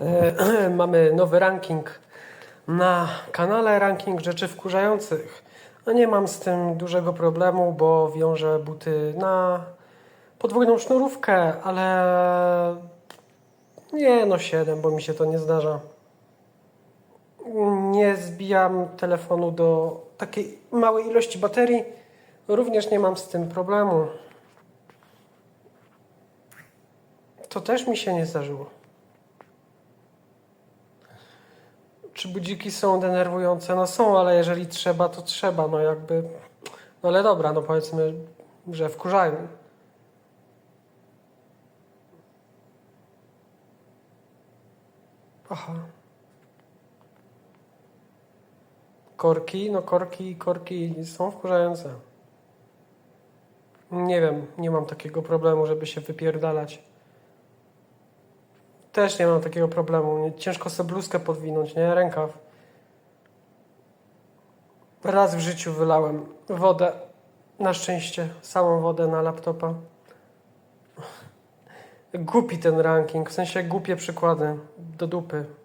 E, Mamy nowy ranking na kanale, ranking rzeczy wkurzających. No nie mam z tym dużego problemu, bo wiążę buty na podwójną sznurówkę, ale nie no 7, bo mi się to nie zdarza. Nie zbijam telefonu do takiej małej ilości baterii. Również nie mam z tym problemu. To też mi się nie zdarzyło. Czy budziki są denerwujące? No są, ale jeżeli trzeba, to trzeba. No jakby. No ale dobra, no powiedzmy, że wkurzają. Aha. Korki, no korki, korki są wkurzające. Nie wiem, nie mam takiego problemu, żeby się wypierdalać. Też nie mam takiego problemu. Ciężko sobie bluzkę podwinąć, nie? Rękaw. Raz w życiu wylałem wodę. Na szczęście, samą wodę na laptopa. Głupi ten ranking, w sensie głupie przykłady. Do dupy.